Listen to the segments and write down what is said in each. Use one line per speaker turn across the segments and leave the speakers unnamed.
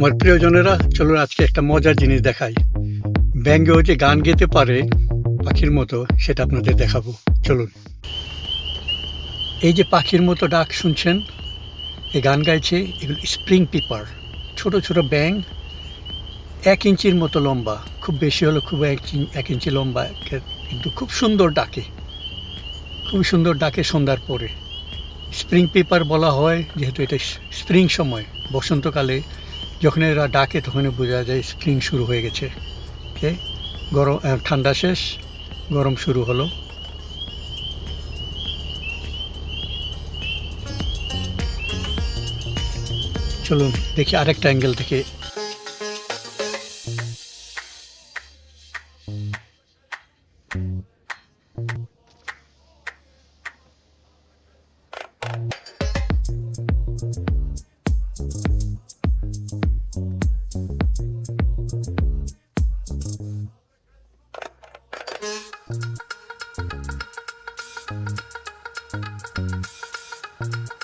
আমার প্রিয়জনেরা, চলুন আজকে একটা মজার জিনিস দেখাই। ব্যাঙ্গেও যে গান গেতে পারে পাখির মতো, সেটা আপনাদের দেখাবো। চলুন। এই যে পাখির মতো ডাক শুনছেন, এই গান গাইছে এগুলো স্প্রিং পিপার। ছোট ছোট ব্যাং এক ইঞ্চির মতো লম্বা। খুব বেশি হলে খুব এক ইঞ্চি- লম্বা, কিন্তু খুব সুন্দর ডাকে। খুব সুন্দর ডাকে সন্ধ্যার পরে। স্প্রিং পেপার বলা হয়, যেহেতু এটা স্প্রিং সময়, বসন্তকালে যখন এরা ডাকে তখন বোঝা যায় স্প্রিং শুরু হয়ে গেছে। ওকে? গরম ঠান্ডা শেষ, গরম শুরু হলো। চলুন, দেখি আরেকটা অ্যাঙ্গেল থেকে Thank you.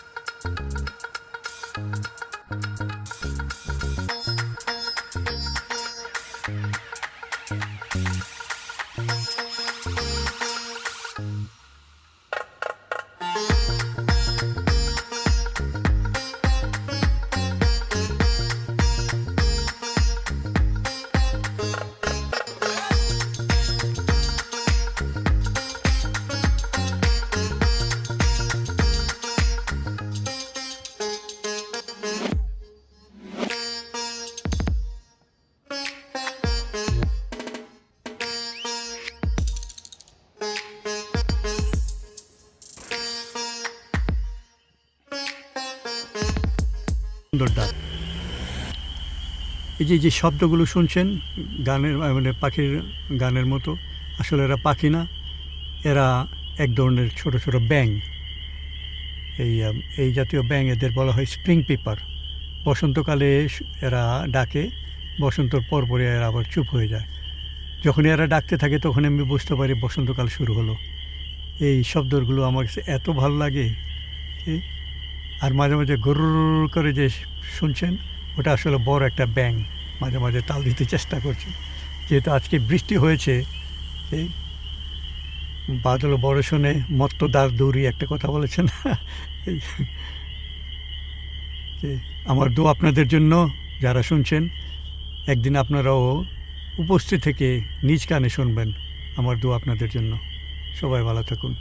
সুন্দর ডাক এই যে যে শব্দগুলো শুনছেন, গানের মানে পাখির গানের মতো, আসলে এরা পাখি না, এরা এক ধরনের ছোট ছোট ব্যাং এই এই জাতীয় ব্যাং এদের বলা হয় স্প্রিং পেপার বসন্তকালে এরা ডাকে, বসন্তর পর পরে এরা আবার চুপ হয়ে যায়। যখন এরা ডাকতে থাকে, তখন আমি বুঝতে পারি বসন্তকাল শুরু হলো। এই শব্দগুলো আমার কাছে এত ভালো লাগে আর মাঝে মাঝে গরুর করে যে শুনছেন, ওটা আসলে বড় একটা ব্যাং। মাঝে মাঝে তাল দিতে চেষ্টা করছে। যেহেতু আজকে বৃষ্টি হয়েছে, এই বাদল বড় শুনে মত্ত দৌড়ি একটা কথা বলেছেন। আমার দু আপনাদের জন্য, যারা শুনছেন, একদিন আপনারাও উপস্থিত থেকে নিজ কানে শুনবেন। আমার দু আপনাদের জন্য। সবাই ভালো থাকুন।